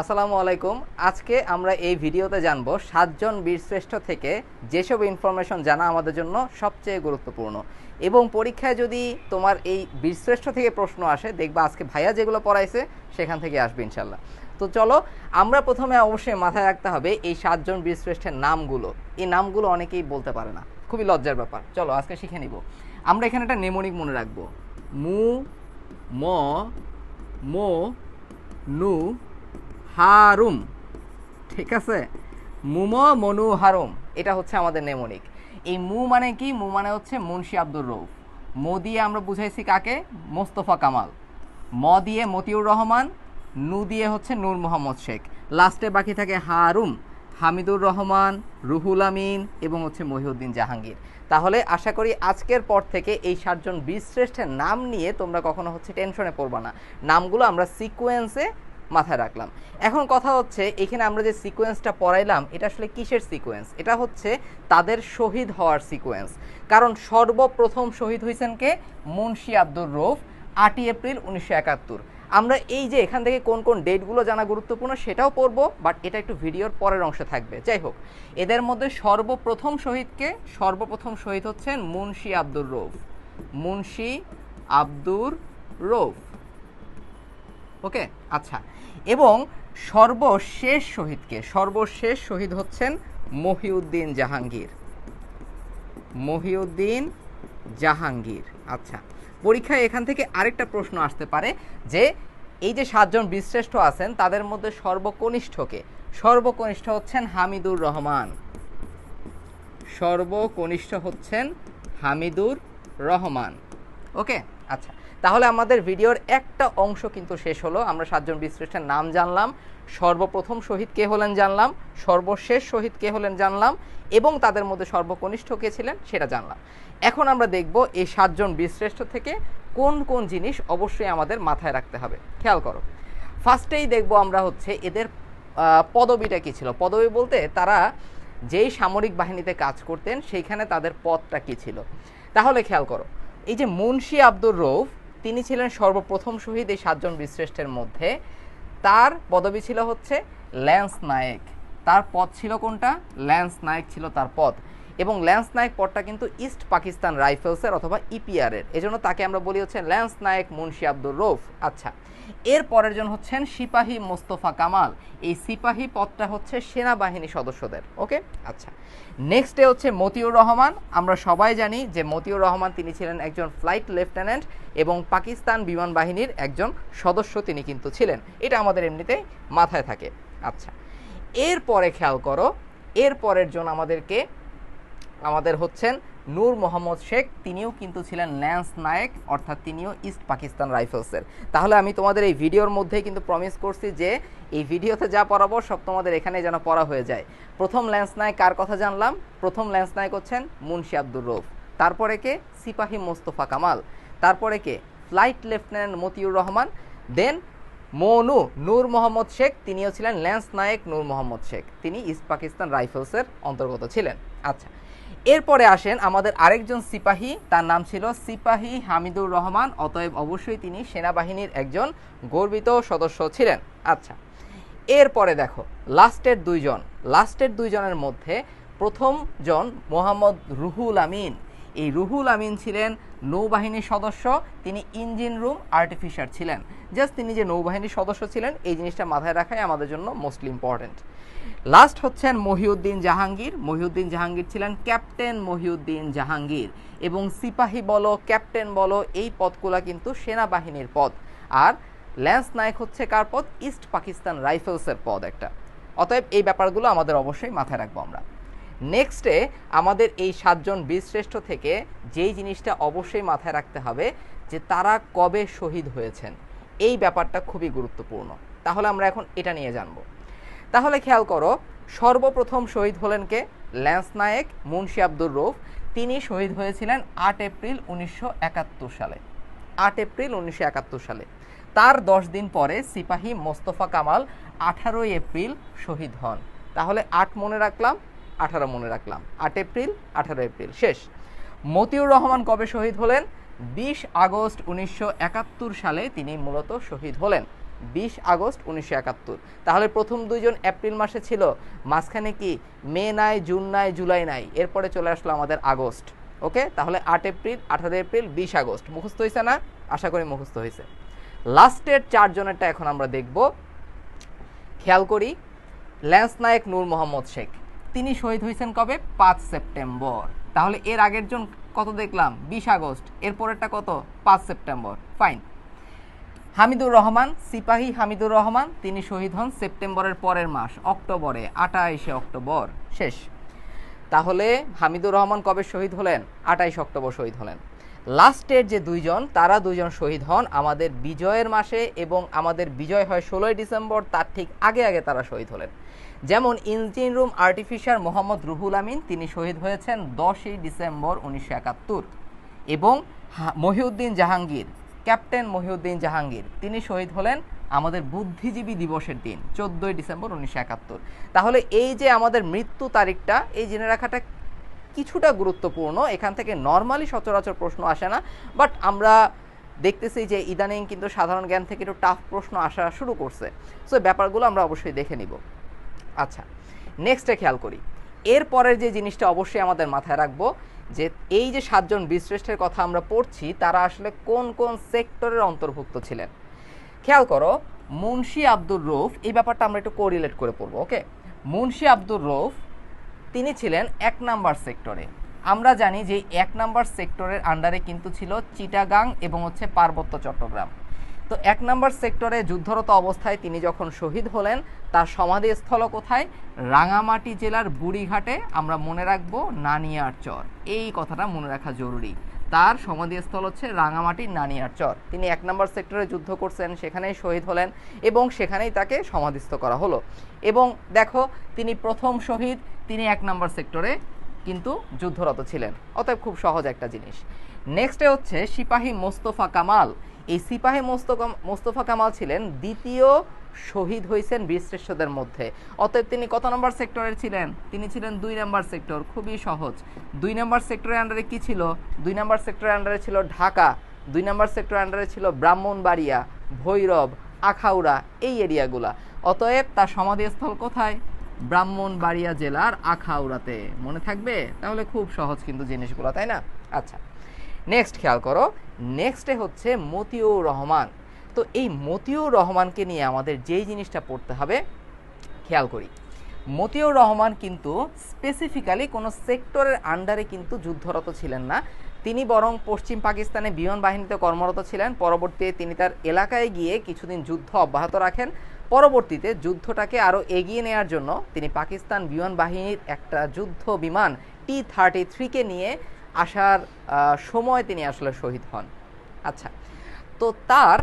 আসসালামু আলাইকুম। আজকে আমরা এই ভিডিওতে জানব সাতজন বীরশ্রেষ্ঠ থেকে যেসব ইনফরমেশন জানা আমাদের জন্য সবচেয়ে গুরুত্বপূর্ণ। এবং পরীক্ষায় যদি তোমার এই বীরশ্রেষ্ঠ থেকে প্রশ্ন আসে, দেখবা আজকে ভাইয়া যেগুলো পড়াইছে, সেখান থেকে আসবে ইনশাল্লাহ। তো চলো, আমরা প্রথমে অবশ্যই মাথায় রাখতে হবে এই সাতজন বীরশ্রেষ্ঠের নামগুলো। এই নামগুলো অনেকেই বলতে পারে না। খুবই লজ্জার ব্যাপার। চলো, আজকে শিখে নিব। আমরা এখানে একটা নেমনিক মনে রাখব। মু, ম, মো, নু হারুম। ঠিক আছে? মুম মনু হারুম এটা হচ্ছে আমাদের নেমনিক এই মু মানে কি? মু মানে হচ্ছে মুন্সি আব্দুর রৌফ মো দিয়ে আমরা বুঝাইছি কাকে? মোস্তফা কামাল। ম দিয়ে মতিউর রহমান, নু দিয়ে হচ্ছে নূর মোহাম্মদ শেখ। লাস্টে বাকি থাকে হারুম, হামিদুর রহমান, রুহুল আমিন এবং হচ্ছে মহিউদ্দিন জাহাঙ্গীর। তাহলে আশা করি আজকের পর থেকে এই সাতজন বীরশ্রেষ্ঠের নাম নিয়ে তোমরা কখনো হচ্ছে টেনশনে পড়বা না। নামগুলো আমরা সিকোয়েন্সে মাথায় রাখলাম। এখন কথা হচ্ছে, এখানে আমরা যে সিকোয়েন্সটা পড়াইলাম, এটা আসলে কিসের সিকোয়েন্স এটা হচ্ছে তাদের শহীদ হওয়ার সিকোয়েন্স কারণ সর্বপ্রথম শহীদ হয়েছেন কে? মুন্সি আব্দুর রৌফ আটই এপ্রিল উনিশশো একাত্তর। আমরা এই যে এখান থেকে কোন কোন ডেটগুলো জানা গুরুত্বপূর্ণ সেটাও পড়ব, বাট এটা একটু ভিডিওর পরের অংশে থাকবে। যাই হোক, এদের মধ্যে সর্বপ্রথম শহীদকে সর্বপ্রথম শহীদ হচ্ছেন মুন্সি আব্দুর রৌফ মুন্সি আব্দুর রৌফ ওকে আচ্ছা। এবং সর্বশেষ শহীদকে, সর্বশেষ শহীদ হচ্ছেন মহিউদ্দিন জাহাঙ্গীর। মহিউদ্দিন জাহাঙ্গীর আচ্ছা। পরীক্ষায় এখান থেকে আরেকটা প্রশ্ন আসতে পারে যে, এই যে সাতজন বীরশ্রেষ্ঠ আছেন, তাদের মধ্যে সর্বকনিষ্ঠকে, সর্বকনিষ্ঠ হচ্ছেন হামিদুর রহমান। সর্বকনিষ্ঠ হচ্ছেন হামিদুর রহমান। ওকে আচ্ছা। তাহলে আমাদের ভিডিওর একটা অংশ কিন্তু শেষ হলো। আমরা সাতজন বীরশ্রেষ্ঠের নাম জানলাম, সর্বপ্রথম শহীদ কে হলেন জানলাম, সর্বশেষ শহীদ কে হলেন জানলাম, এবং তাদের মধ্যে সর্বকনিষ্ঠ কে ছিলেন সেটা জানলাম। এখন আমরা দেখব এই সাতজন বীরশ্রেষ্ঠ থেকে কোন কোন জিনিস অবশ্যই আমাদের মাথায় রাখতে হবে। খেয়াল করো। ফার্স্টেই দেখব আমরা হচ্ছে এদের পদবিটা কী ছিল? পদবি বলতে তারা যেই সামরিক বাহিনীতে কাজ করতেন, সেইখানে তাদের পদটা কী ছিল? তাহলে খেয়াল করো, এই যে মুন্সি আব্দুর রৌফ তিনি ছিলেন সর্বপ্রথম শহীদ এই সাতজন বিশ্রেষ্ঠের মধ্যে। তার পদবি ছিল হচ্ছে ল্যান্স নায়েক। তার পথ ছিল কোনটা? ল্যান্স নায়েক ছিল তার পদ। এবং ল্যান্স নায়ক পদটা কিন্তু ইস্ট পাকিস্তান রাইফেলসের অথবা ইপিআর এর এজন্য তাকে আমরা বলি হচ্ছে ল্যান্স নায়েক মুন্সি আব্দুর রৌফ আচ্ছা এর পরের জন হচ্ছেন সিপাহী মোস্তফা কামাল। এই সিপাহী পদটা হচ্ছে সেনাবাহিনী সদস্যদের, ওকে? আচ্ছা নেক্সটে হচ্ছে মতিউর রহমান। আমরা সবাই জানি যে মতিউর রহমান তিনি ছিলেন একজন ফ্লাইট লেফটেন্যান্ট এবং পাকিস্তান বিমান বাহিনীর একজন সদস্য তিনি কিন্তু ছিলেন। এটা আমাদের এমনিতেই মাথায় থাকে। আচ্ছা এরপরে খেয়াল করো এর পরের জন আমাদেরকে আমাদের হচ্ছেন নূর মোহাম্মদ শেখ, তিনিও কিন্তু ছিলেন ল্যান্স নায়েক, অর্থাৎ তিনিও ইস্ট পাকিস্তান রাইফেলসের। তাহলে আমি তোমাদের এই ভিডিওর মধ্যেই কিন্তু প্রমিস করছি যে, এই ভিডিওতে যা পড়াবো সব তোমাদের এখানে যেন পড়া হয়ে যায়। প্রথম ল্যান্স নায়ক কার কথা জানলাম? প্রথম ল্যান্স নায়ক হচ্ছেন মুন্সি আব্দুর রৌফ তারপরে কে? সিপাহি মোস্তফা কামাল। তারপরে কে? Flight lieutenant Motiur Rahman. Then Manu Nur Mohammad Sheikh, তিনিও ছিলেন ল্যান্স নায়েক নূর মোহাম্মদ শেখ। তিনি ইস্ট পাকিস্তান রাইফেলসের অন্তর্গত ছিলেন। আচ্ছা এরপরে আসেন আমাদের আরেকজন সিপাহী, তার নাম ছিল সিপাহী হামিদুর রহমান, অতএব অবশ্যই তিনি সেনাবাহিনীর একজন গর্বিত সদস্য ছিলেন। আচ্ছা এরপরে দেখো, লাস্টের দুইজন, লাস্টের দুইজনের মধ্যে প্রথম জন মোহাম্মদ রুহুল আমিন। এই রুহুল আমিন ছিলেন নৌবাহিনীর সদস্য, তিনি ইঞ্জিন রুম আর্টিফিশার ছিলেন। জাস্ট তিনি যে নৌবাহিনীর সদস্য ছিলেন, এই জিনিসটা মাথায় রাখাই আমাদের জন্য মোস্টলি ইম্পর্ট্যান্ট। লাস্ট হচ্ছেন মহিউদ্দিন জাহাঙ্গীর। মহিউদ্দিন জাহাঙ্গীর ছিলেন ক্যাপ্টেন মহিউদ্দিন জাহাঙ্গীর এবং সিপাহী বলো, ক্যাপ্টেন বলো, এই পদগুলা কিন্তু সেনাবাহিনীর পদ। আর ল্যান্স নায়ক হচ্ছে কার পদ? ইস্ট পাকিস্তান রাইফেলসের পদ একটা। অতএব এই ব্যাপারগুলো আমাদের অবশ্যই মাথায় রাখব আমরা। নেক্সটে আমাদের এই সাতজন বীরশ্রেষ্ঠ থেকে যেই জিনিসটা অবশ্যই মাথায় রাখতে হবে যে তারা কবে শহীদ হয়েছেন। এই ব্যাপারটা খুবই গুরুত্বপূর্ণ। তাহলে আমরা এখন এটা নিয়ে জানব। তাহলে খেয়াল করো, সর্বপ্রথম শহীদ হলেন কে? ল্যান্স নায়েক, মুন্সি আব্দুর রৌফ তিনি শহীদ হয়েছিলেন আট এপ্রিল উনিশশো একাত্তর সালে। আট এপ্রিল উনিশশো একাত্তর সালে। তার দশ দিন পরে সিপাহী মোস্তফা কামাল আঠারোই এপ্রিল শহীদ হন। তাহলে আট মনে রাখলাম আঠারো মনে রাখলাম। আট এপ্রিল, আঠারো এপ্রিল। শেষ। মতিউর রহমান কবে শহীদ হলেন? বিশ আগস্ট উনিশশো একাত্তর সালে তিনি মূলত শহীদ হলেন। বিশ আগস্ট উনিশশো একাত্তর। তাহলে প্রথম দুইজন এপ্রিল মাসে ছিল। মাঝখানে কি মে নাই, জুন নাই, জুলাই নাই? এরপরে চলে আসলো আমাদের আগস্ট। ওকে? তাহলে আট এপ্রিল, আঠারো এপ্রিল, বিশ আগস্ট। মুখস্থ হয়েছে না? আশা করি মুখস্থ হয়েছে লাস্টের চারজনেরটা এখন আমরা দেখব। খেয়াল করি, ল্যান্স নায়ক নূর মোহাম্মদ শেখ। তিনি শহীদ হয়েছেন কবে? পাঁচ সেপ্টেম্বর। তাহলে এর আগের জন কত দেখলাম? বিশ আগস্ট। এরপরেরটা কত? পাঁচ সেপ্টেম্বর। ফাইন হামিদুর রহমান, সিপাহী হামিদুর রহমান, তিনি শহীদ হন সেপ্টেম্বরের পরের মাস, অক্টোবরে আঠাশে অক্টোবর। শেষ। তাহলে হামিদুর রহমান কবে শহীদ হলেন? আটাইশ অক্টোবর শহীদ হলেন। লাস্টের যে দুইজন, তারা দুইজন শহীদ হন আমাদের বিজয়ের মাসে এবং আমাদের বিজয় হয় ষোলোই ডিসেম্বর, তার ঠিক আগে আগে তারা শহীদ হলেন। যেমন engine room artificer Mohammad Ruhul Amin, তিনি শহীদ হয়েছেন দশই ডিসেম্বর উনিশশো একাত্তর। এবং মহিউদ্দিন জাহাঙ্গীর, ক্যাপ্টেন মহিউদ্দিন জাহাঙ্গীর, তিনি শহীদ হলেন আমাদের বুদ্ধিজীবী দিবসের দিন, চোদ্দোই ডিসেম্বর উনিশশো একাত্তর। তাহলে এই যে আমাদের মৃত্যু তারিখটা, এই জেনে রাখাটা কিছুটা গুরুত্বপূর্ণ। এখান থেকে নর্মালি সচরাচর প্রশ্ন আসে না বাট আমরা দেখতেছি যে ইদানিং কিন্তু সাধারণ জ্ঞান থেকে একটু টাফ প্রশ্ন আসা শুরু করছে। সো ব্যাপারগুলো আমরা অবশ্যই দেখে নিব। আচ্ছা নেক্সটে খেয়াল করি। এর পরের যে জিনিসটা অবশ্যই আমাদের মাথায় রাখব, যে এই যে সাতজন বীরশ্রেষ্ঠের কথা আমরা পড়ছি, তারা আসলে কোন কোন সেক্টরের অন্তর্ভুক্ত ছিলেন? খেয়াল করো, মুন্সি আব্দুর রৌফ এই ব্যাপারটা আমরা একটু কোরিলেট করে পড়ব ওকে মুন্সি আব্দুর রৌফ তিনি ছিলেন এক নাম্বার সেক্টরে আমরা জানি যে এক নাম্বার সেক্টরের আন্ডারে কিন্তু ছিল চিটাগাং এবং হচ্ছে পার্বত্য চট্টগ্রাম। তো এক নাম্বার সেক্টরে যুদ্ধরত অবস্থায় তিনি যখন শহীদ হলেন, তার সমাধিস্থল কোথায়? রাঙামাটি জেলার বুড়িঘাটে, আমরা মনে রাখব নানিয়ার চর। এই কথাটা মনে রাখা জরুরি। তার সমাধিস্থল হচ্ছে রাঙামাটির নানিয়ার চর। তিনি এক নম্বর সেক্টরে যুদ্ধ করছেন, সেখানেই শহীদ হলেন এবং সেখানেই তাকে সমাধিস্থ করা হলো। এবং দেখো, তিনি প্রথম শহীদ, তিনি এক নম্বর সেক্টরে কিন্তু যুদ্ধরত ছিলেন। অতএব খুব সহজ একটা জিনিস। নেক্সটে হচ্ছে সিপাহী মোস্তফা কামাল। এই সিপাহী মোস্তফা মোস্তফা কামাল ছিলেন দ্বিতীয় শহীদ হয়েছেন বীরশ্রেষ্ঠদের মধ্যে। অতএব তিনি কত নম্বর সেক্টরের ছিলেন? তিনি ছিলেন দুই নম্বর সেক্টর, খুবই সহজ। দুই নম্বর সেক্টরের আন্ডারে কি ছিল? দুই নম্বর সেক্টরের আন্ডারে ছিল ঢাকা, দুই নম্বর সেক্টরের আন্ডারে ছিল ব্রাহ্মণবাড়িয়া, ভৈরব, আখাউড়া, এই এরিয়াগুলা। অতএব তার সমাধিস্থল কোথায়? ব্রাহ্মণবাড়িয়া জেলার আখাউড়াতে। মনে থাকবে? তাহলে খুব সহজ কিন্তু জিনিসগুলো, তাই না? আচ্ছা নেক্সট খেয়াল করো। নেক্সটে হচ্ছে মতিউর রহমান। তো এই মতিউর রহমানকে নিয়ে আমাদের যেই জিনিসটা পড়তে হবে, খেয়াল করি। মতিউর রহমান কিন্তু স্পেসিফিক্যালি কোনো সেক্টরের আন্ডারে কিন্তু যুদ্ধরত ছিলেন না। তিনি বরং পশ্চিম পাকিস্তানে বিমান বাহিনীতে কর্মরত ছিলেন। পরবর্তীতে তিনি তার এলাকায় গিয়ে কিছুদিন যুদ্ধ অব্যাহত রাখেন। পরবর্তীতে যুদ্ধটাকে আরও এগিয়ে নেওয়ার জন্য তিনি পাকিস্তান বিমান বাহিনীর একটা যুদ্ধ বিমান টি থার্টি থ্রিকে নিয়ে আসার সময় তিনি আসলে শহীদ হন। আচ্ছা তো তার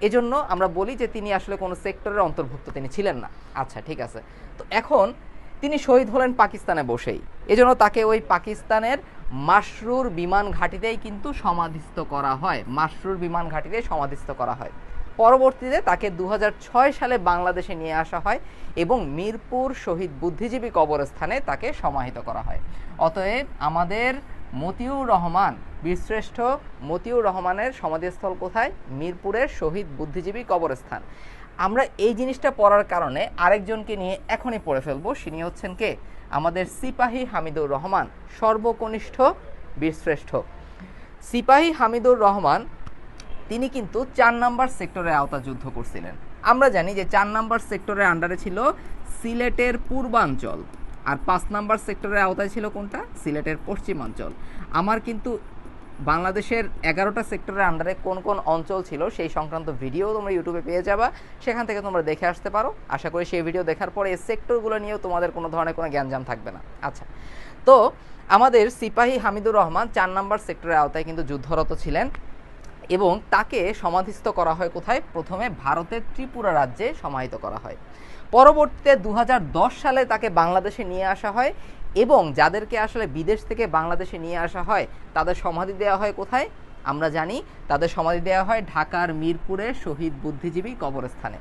এজন্য আমরা বলি যে তিনি আসলে কোনো সেক্টরের অন্তর্ভুক্ত, তিনি ছিলেন না। আচ্ছা ঠিক আছে। তো এখন তিনি শহীদ হলেন পাকিস্তানে বসেই। এজন্য তাকে ওই পাকিস্তানের মাসরুর বিমান ঘাঁটিতেই কিন্তু সমাধিস্থ করা হয়। মাসরুর বিমান ঘাঁটিতেই সমাধিস্থ করা হয়। পরবর্তীতে তাকে দু হাজার ছয় সালে বাংলাদেশে নিয়ে আসা হয় এবং মিরপুর শহীদ বুদ্ধিজীবী কবরস্থানে তাকে সমাহিত করা হয়। অতএব আমাদের মতিউর রহমান বীরশ্রেষ্ঠ মতিউর রহমানের সমাধিস্থল কোথায়? মিরপুরের শহীদ বুদ্ধিজীবী কবরস্থান। আমরা এই জিনিসটা পড়ার কারণে আরেকজনকে নিয়ে এখনই পড়ে ফেলব। তিনি হচ্ছেন কে? আমাদের সিপাহী হামিদুর রহমান, সর্বকনিষ্ঠ বীরশ্রেষ্ঠ সিপাহী হামিদুর রহমান, তিনি কিন্তু চার নাম্বার সেক্টরের আওতা যুদ্ধ করছিলেন। আমরা জানি যে চার নাম্বার সেক্টরের আন্ডারে ছিল সিলেটের পূর্বাঞ্চল। আর পাঁচ নাম্বার সেক্টরের আওতায় ছিল কোনটা? সিলেটের পশ্চিমাঞ্চল। আমার কিন্তু বাংলাদেশের এগারোটা সেক্টরের আন্ডারে কোন কোন অঞ্চল ছিল সেই সংক্রান্ত ভিডিও তোমরা ইউটিউবে পেয়ে যাবা। সেখান থেকে তোমরা দেখে আসতে পারো। আশা করি সেই ভিডিও দেখার পরে এই সেক্টরগুলো নিয়েও তোমাদের কোনো ধরনের কোনো জ্ঞানজাম থাকবে না। আচ্ছা তো আমাদের সিপাহী হামিদুর রহমান চার নাম্বার সেক্টরের আওতায় কিন্তু যুদ্ধরত ছিলেন এবং তাকে সমাধিস্থ করা হয় কোথায়? প্রথমে ভারতের ত্রিপুরা রাজ্যে সমাহিত করা হয়। পরবর্তীতে দু হাজার দশ সালে তাকে বাংলাদেশে নিয়ে আসা হয় এবং যাদেরকে আসলে বিদেশ থেকে বাংলাদেশে নিয়ে আসা হয়, তাদের সমাধি দেওয়া হয় কোথায়? আমরা জানি তাদের সমাধি দেওয়া হয় ঢাকার মিরপুরের শহীদ বুদ্ধিজীবী কবরস্থানে।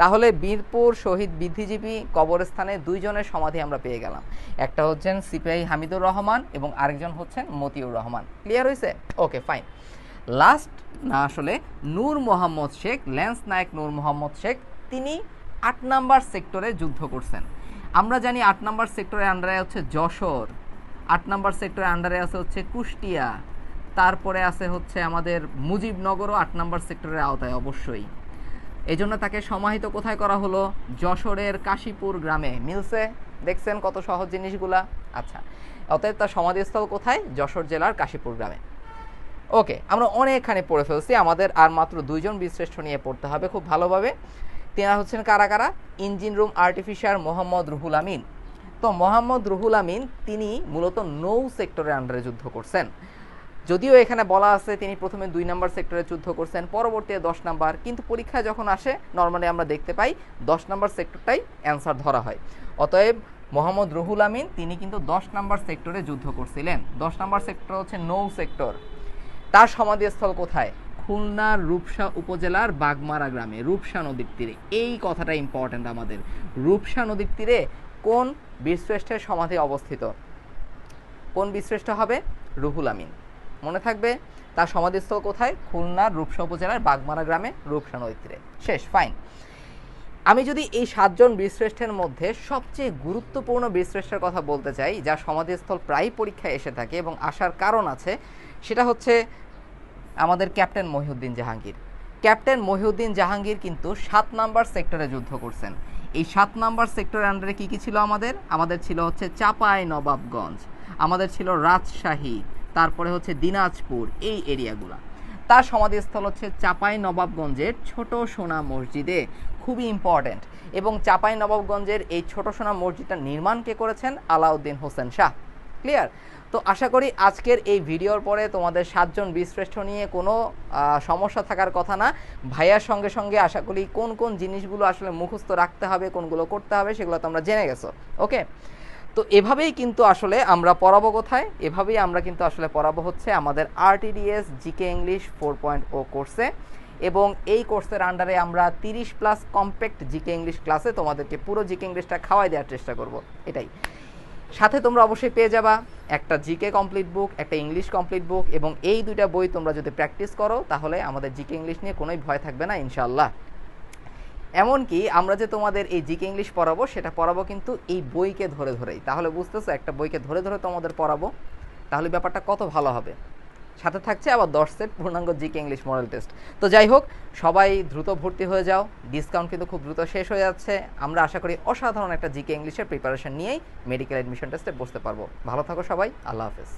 তাহলে বীরপুর শহীদ বুদ্ধিজীবী কবরস্থানে দুইজনের সমাধি আমরা পেয়ে গেলাম। একটা হচ্ছেন সিপিআই হামিদুর রহমান এবং আরেকজন হচ্ছেন মতিউর রহমান। ক্লিয়ার হয়েছে ওকে ফাইন লাস্ট না আসলে নূর মোহাম্মদ শেখ, ল্যান্স নায়ক নূর মোহাম্মদ শেখ, তিনি আট নাম্বার সেক্টরে যুদ্ধ করছেন। আমরা জানি আট নাম্বার সেক্টরের আন্ডারে হচ্ছে যশোর, আট নাম্বার সেক্টরের আন্ডারে আছে হচ্ছে কুষ্টিয়া, তারপরে আছে হচ্ছে আমাদের মুজিবনগরও আট নাম্বার সেক্টরের আওতায় অবশ্যই। এই জন্য তাকে সমাহিত কোথায় করা হলো? যশোরের কাশীপুর গ্রামে। মিলছে? দেখছেন কত সহজ জিনিসগুলা? আচ্ছা। অতএব তার সমাধিস্থল কোথায়? যশোর জেলার কাশীপুর গ্রামে। ওকে, আমরা অনেকখানি পড়ে ফেলছি। আমাদের আর মাত্র দুইজন বীরশ্রেষ্ঠ নিয়ে পড়তে হবে খুব ভালোভাবে। তেনারা হচ্ছেন কারা কারা? Engine room artificer Mohammad Ruhul Amin. তো মোহাম্মদ রুহুল আমিন, তিনি মূলত নৌ সেক্টরের আন্ডারে যুদ্ধ করছেন। যদিও এখানে বলা আছে তিনি প্রথমে দুই নাম্বার সেক্টরে যুদ্ধ করছেন, পরবর্তীতে দশ নাম্বার। কিন্তু পরীক্ষায় যখন আসে নর্মালি আমরা দেখতে পাই দশ নাম্বার সেক্টরটাই অ্যান্সার ধরা হয়। অতএব মোহাম্মদ রুহুল আমিন, তিনি কিন্তু দশ নাম্বার সেক্টরে যুদ্ধ করছিলেন। দশ নাম্বার সেক্টর হচ্ছে নৌ সেক্টর। তার সমাধিস্থল কোথায়? খুলনার রূপসা উপজেলার বাগমারা গ্রামে, রূপসা নদীর তীরে। এই কথাটা ইম্পর্ট্যান্ট আমাদের। রূপসা নদীর তীরে কোন বীরশ্রেষ্ঠের সমাধি অবস্থিত? কোন বীরশ্রেষ্ঠ হবে? রুহুল আমিন। মনে থাকবে তার সমাধিস্থল কোথায়? খুলনার রূপসা উপজেলার বাগমারা গ্রামে, রূপসা নদীর তীরে। শেষ ফাইন আমি যদি এই সাতজন বীরশ্রেষ্ঠের মধ্যে সবচেয়ে গুরুত্বপূর্ণ বীরশ্রেষ্ঠের কথা বলতে চাই যা সমাধিস্থল প্রায় পরীক্ষায় এসে থাকে এবং আসার কারণ আছে, সেটা হচ্ছে আমাদের ক্যাপ্টেন মহিউদ্দিন জাহাঙ্গীর। ক্যাপ্টেন মহিউদ্দিন জাহাঙ্গীর কিন্তু সাত নাম্বার সেক্টরে যুদ্ধ করছেন। এই সাত নাম্বার সেক্টরের আন্ডারে কী কী ছিল আমাদের? আমাদের ছিল হচ্ছে চাপাই নবাবগঞ্জ, আমাদের ছিল রাজশাহী, তারপরে হচ্ছে দিনাজপুর, এই এরিয়াগুলা তার সমাধিস্থল হচ্ছে চাপাই নবাবগঞ্জের ছোট সোনা মসজিদে, খুবই ইম্পর্ট্যান্ট এবং চাপাই নবাবগঞ্জের এই ছোট সোনা মসজিদটা নির্মাণ কে করেছেন? আলাউদ্দিন হোসেন শাহ। ক্লিয়ার তো আশা করি আজকের এই ভিডিওর পরে তোমাদের সাতজন বীরশ্রেষ্ঠ নিয়ে কোনো সমস্যা থাকার কথা না। ভাইয়ার সঙ্গে সঙ্গে আশা করি কোন কোন জিনিসগুলো আসলে মুখস্থ রাখতে হবে, কোনগুলো করতে হবে, সেগুলো তোমরা জেনে গেছো, ওকে? তো এভাবেই কিন্তু আসলে আমরা পড়াবো কোথায়? এভাবেই আমরা কিন্তু আসলে পড়াবো হচ্ছে আমাদের RTDS GK English four point O কোর্সে এবং এই কোর্সের আন্ডারে আমরা তিরিশ প্লাস কম্প্যাক্ট জিকে ইংলিশ ক্লাসে তোমাদেরকে পুরো জিকে ইংলিশটা খাওয়াই দেওয়ার চেষ্টা করব। এটাই। সাথে তোমরা অবশ্যই পেয়ে যাবা একটা জিকে কমপ্লিট বুক একটা ইংলিশ কমপ্লিট বুক এবং এই দুইটা বই তোমরা যদি প্র্যাকটিস করো, তাহলে আমাদের জিকে ইংলিশ নিয়ে কোনোই ভয় থাকবে না ইনশাল্লাহ এমনকি আমরা যে তোমাদের এই জিকে ইংলিশ পড়াবো, সেটা পড়াবো কিন্তু এই বইকে ধরে ধরেই। তাহলে বুঝতেছো, একটা বইকে ধরে ধরে তোমাদের পড়াবো, তাহলে ব্যাপারটা কত ভালো হবে? সাথে থাকছে আবার দশ সেট পূর্ণাঙ্গ জিকে ইংলিশ মডেল টেস্ট তো যাই হোক, সবাই দ্রুত ভর্তি হয়ে যাও। ডিসকাউন্ট কিন্তু খুব দ্রুত শেষ হয়ে যাচ্ছে। আমরা আশা করি অসাধারণ একটা জিকে ইংলিশের প্রিপারেশন নিয়েই মেডিকেল অ্যাডমিশন টেস্টে বসতে পারব। ভালো থাকো সবাই। আল্লাহ হাফেজ।